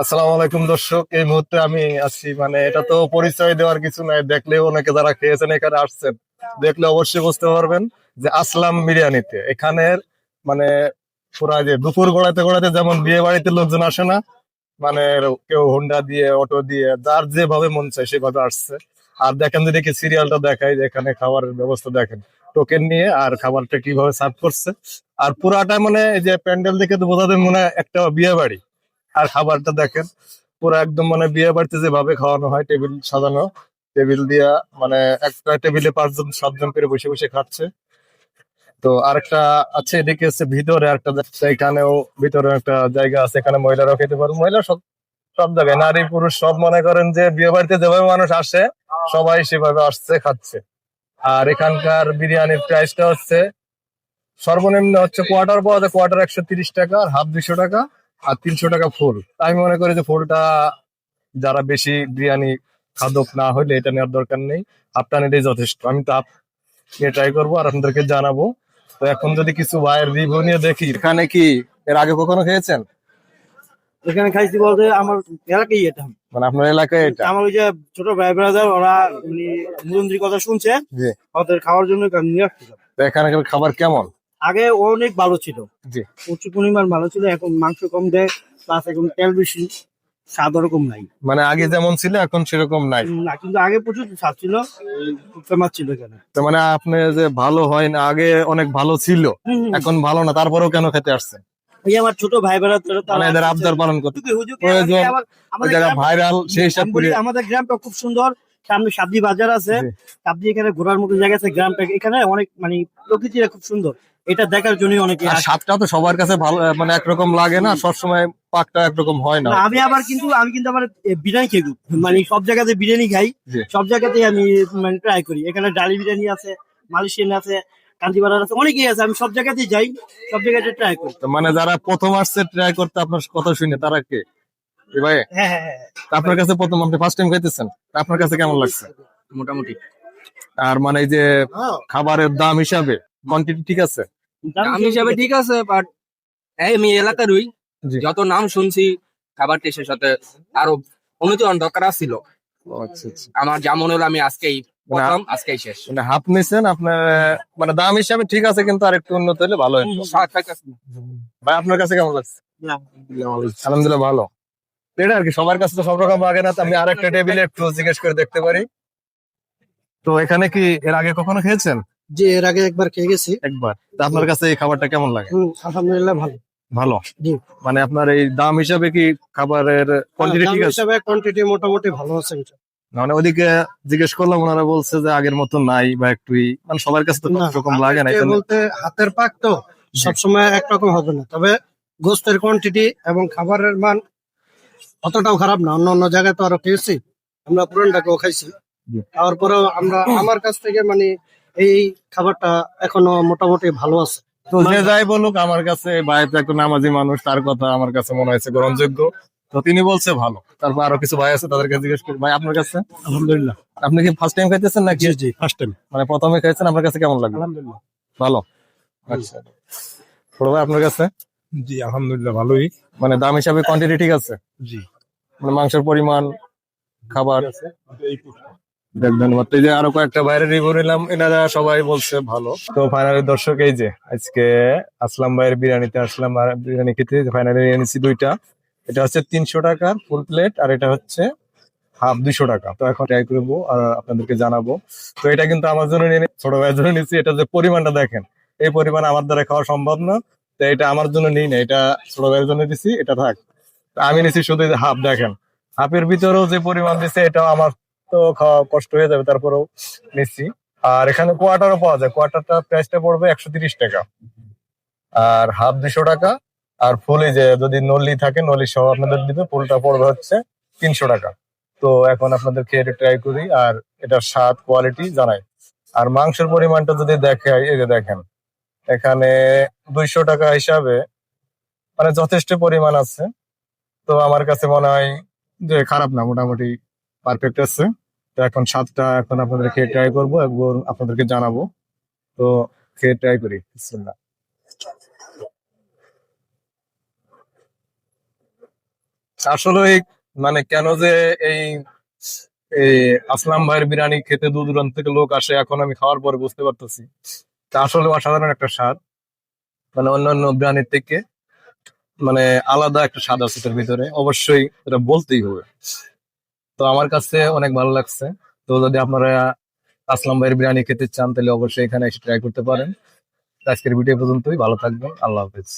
আসসালামু আলাইকুম দর্শক, এই মুহূর্তে আমি আছি মানে এটা তো পরিচয় দেওয়ার কিছু নাই, দেখলেও অনেকে যারা খেয়েছেন এখানে আসছেন, দেখলে অবশ্যই বুঝতে পারবেন যে আসলাম বিরিয়ানিতে। এখানের মানে পুরা যে দুপুর গড়াতে গড়াতে যেমন বিয়ে বাড়িতে লোকজন আসে না মানে কেউ হোন্ডা দিয়ে, অটো দিয়ে, যার যেভাবে মন চায় সেভাবে আসছে। আর দেখেন যদি কি সিরিয়ালটা যে এখানে খাবারের ব্যবস্থা দেখেন টোকেন নিয়ে আর খাবারটা কীভাবে সার্ভ করছে। আর পুরাটা মানে যে প্যান্ডেল দেখে তো বোঝা যায় মনে হয় একটা বিয়ে বাড়ি। আর খাবারটা দেখেন, পুরো একদম মানে বিয়ে বাড়িতে যেভাবে খাওয়ানো হয়, টেবিল সাজানো, টেবিল দিয়া মানে একটা টেবিলে পাঁচজন, সাতজন করে বসে বসে খাচ্ছে। তো আরেকটা আছে, এদিকে হচ্ছে ভিতরে একটা এখানেও ভিতরে একটা জায়গা আছে, এখানে মহিলারাও খেতে পারবে মহিলা সব সব জায়গায়, নারী, পুরুষ সব মনে করেন যে বিয়ে বাড়িতে যেভাবে মানুষ আসে, সবাই সেভাবে আসছে, খাচ্ছে। আর এখানকার বিরিয়ানির প্রাইসটা হচ্ছে, সর্বনিম্ন হচ্ছে কোয়ার্টার পাওয়া যায় কোয়ার্টার একশো তিরিশ টাকা আর হাফ দুশো টাকা। আর তিনশো টাকা ফুল। আমি মনে করি যে ফুলটা যারা বেশি বিরিয়ানি খাদক না হলে এটা নেওয়ার দরকার নেই। হাফটা নিলেই যথেষ্ট। আমি তো নিয়ে ট্রাই করব আর আপনাদেরকে জানাব। তো এখন যদি কিছু ভাইয়ের রিভিউ নিয়ে দেখি এখানে কি এর আগে কখনো খেয়েছেন? এখানে খাইছি বলতে আমার এলাকায় এটা। মানে আপনার এলাকায় এটা? আমার ওই যে ছোট ভাই ব্রাদার ওরা মানে মুরন্দির কথা শুনছে। ওদের খাওয়ার জন্য নিয়ে আসছিলাম তো এখানকার খাবার কেমন? আগে অনেক ভালো ছিল। প্রচুর পরিমাণ ভালো ছিল এখন মাংস কম দেয় প্লাস এখন তেল বেশি স্বাদ ওরকম নাই। মানে আগে যেমন ছিল এখন সেরকম নাই। না কিন্তু আগে প্রচুর স্বাদ ছিল ফেমাস ছিল এখানে। তো মানে আপনি যে ভালো হয় না আগে অনেক ভালো ছিল। এখন ভালো না তারপরেও কেন খেতে আসছেন আমার ছোট ভাই ব্রাদার মানে এদের আবদার পালন করতে। প্রয়োজন, আমাদের ভাইরাল সেই হিসাব করে আমাদের গ্রামটা খুব সুন্দর সামনে সাবজি বাজার আছে। সাবজি এখানে ঘোরার মতো জায়গা আছে গ্রামটা এখানে অনেক মানে প্রকৃতিটা খুব সুন্দর। এটা দেখার জন্য অনেকে আর স্বাদটা তো সবার কাছে ভালো মানে একরকম লাগে না সবসময় পাকটা একরকম হয় না। আমি আবার কিন্তু আমি কিন্তু আবার এ, বিরিয়ানি খেয়ে মানে সব জায়গাতে বিরিয়ানি খাই। সব জায়গাতেই আমি মানে ট্রাই করি। এখানে ডালি বিরিয়ানি আছে মালয়েশিয়ান আছে কান্তিপাড়ার আছে অনেকেই আছে আমি সব জায়গাতেই যাই সব জায়গাতে ট্রাই করি। মানে যারা প্রথম আসছে ট্রাই করতে আপনার কথা শুনে তারা কে? ভাই হ্যাঁ হ্যাঁ হ্যাঁ আপনার কাছে প্রথম আপনি ফার্স্ট টাইম খাইতেছেন? আপনার কাছে কেমন লাগছে? মোটামুটি। আর মানে এই যে খাবারের দাম হিসাবে? কোয়ান্টিটি ঠিক আছে। দাম হিসাবে ঠিক আছে বাট এই আমি এলাকারই। যত নাম শুনছি খাবার টেস্টের সাথে আরও উন্নতি দরকার ছিল আচ্ছা আচ্ছা। আমার যা মনে হলো আমি আজকেই প্রথম আজকেই শেষ। মানে হাফ নিছেন আপনার মানে দাম হিসাবে ঠিক আছে কিন্তু আর একটু উন্নত হলে ভালো হতো। ভাই আপনার কাছে কেমন লাগছে? আলহামদুলিল্লাহ ভালো এটা আর কি সবার কাছে তো সব রকম লাগে না আমি আরেকটা টেবিলে একটু জিজ্ঞেস করে দেখতে পারি। তো এখানে কি এর আগে কখনো খেয়েছেন? যে এর আগে একবার খেয়ে গেছি। একবার। তা আপনার কাছে এই খাবারটা কেমন লাগে? আলহামদুলিল্লাহ ভালো। ভালো? জি। মানে আপনার এই দাম হিসাবে কি খাবারের কোয়ান্টিটি ঠিক আছে? হিসাবে কোয়ান্টিটি মোটামুটি ভালো আছে মানে ওদিকে জিজ্ঞেস করলাম ওনারা বলছে যে আগের মতো নাই বা একটু মানে সবার কাছে তো রকম লাগে না বলতে হাতের পাক তো সবসময় একরকম হবে না। তবে গোস্তের কোয়ান্টিটি এবং খাবারের মান অতটাও খারাপ না। অন্য অন্য জায়গায় তো আরও খেয়েছি। আমরা পুরানটাকেও খাইছি। তারপরেও আমরা আমার কাছ থেকে মানে এই খাবারটা এখনও মোটামুটি ভালো আছে। তো যে যাই বলুক আমার কাছে ভাই তো একটা নামাজি মানুষ তার কথা আমার কাছে মনে হয়েছে গ্রহণযোগ্য। তো তিনি বলছে ভালো। তারপর আরও কিছু ভাই আছে তাদের তাদেরকে জিজ্ঞেস করি ভাই আপনার কাছে? আলহামদুলিল্লাহ। আপনি কি ফার্স্ট টাইম খাইতেছেন নাকি? জি ফার্স্ট টাইম মানে প্রথমে খাইছেন আপনার কাছে কেমন লাগল? আলহামদুলিল্লাহ। ভালো? আচ্ছা। বড় ভাই আপনার কাছে? জি আলহামদুলিল্লাহ ভালোই। মানে দাম হিসাবে কোয়ান্টিটি ঠিক আছে? জি। মানে মাংসের পরিমাণ খাবার? দেখ, ধন্যবাদ। এই যে আরও কয়েকটা বাইরে রিভিউ নিলাম এনারা সবাই বলছে ভালো। তো ফাইনালি দর্শক এই যে আজকে আসলাম ভাইয়ের বিরিয়ানিতে আসলাম বিরিয়ানি খেতে ফাইনালি এনেছি দুইটা। এটা হচ্ছে তিনশো টাকার ফুল প্লেট আর এটা হচ্ছে হাফ দুইশো টাকা। তো এখন ট্রাই করব আর আপনাদেরকে জানাব। তো এটা কিন্তু আমার জন্য নিয়ে ছোট ভাইয়ের জন্য নিচ্ছি এটা যে পরিমাণটা দেখেন। এই পরিমাণ আমার দ্বারা খাওয়া সম্ভব না তো এটা আমার জন্য নিই না এটা ছোট ভাইয়ের জন্য দিছি এটা থাক। আমি নিছি শুধু হাফ দেখেন। হাফের ভিতরেও যে পরিমাণ দিছে এটাও আমার তো খাওয়া কষ্ট হয়ে যাবে, তারপরেও নিচ্ছি। আর এখানে কোয়ার্টারও পাওয়া যায়। কোয়ার্টারটা প্রাইসটা পড়বে একশো তিরিশ টাকা। আর হাফ দুশো টাকা। আর ফুল যে যদি নলি থাকে, নলি সহ আপনাদের দিবে, ফুলটা পড়বে হচ্ছে তিনশো টাকা। তো এখন আপনাদের খেয়ে ট্রাই করি, আর এটার স্বাদ কোয়ালিটি জানাই। আর মাংসের পরিমাণটা যদি দেখে, এই যে দেখেন, এখানে দুইশো টাকা হিসাবে মানে যথেষ্ট পরিমাণ আছে। তো আমার কাছে মনে হয় যে খারাপ না, মোটামুটি পারফেক্ট আছে। তো এখন স্বাদটা এখন আপনাদের খেয়ে ট্রাই করব, একবার আপনাদেরকে জানাব। তো খেয়ে ট্রাই করি, বিসমিল্লাহ। আসলে মানে কেন যে এই আসলাম ভাইয়ের বিরিয়ানি খেতে দূর দূরান্ত থেকে লোক আসে, এখন আমি খাওয়ার পরে বুঝতে পারতেছি। তা আসলে অসাধারণ একটা স্বাদ মানে অন্যান্য বিরিয়ানির থেকে মানে আলাদা একটা স্বাদ আছে এটার ভিতরে। অবশ্যই এটা বলতেই হবে। তো আমার কাছে অনেক ভালো লাগছে। তো যদি আপনারা আসলাম ভাইয়ের বিরিয়ানি খেতে চান, তাহলে অবশ্যই এখানে এসে ট্রাই করতে পারেন। আজকের ভিডিও পর্যন্তই। ভালো থাকবেন। আল্লাহ হাফেজ।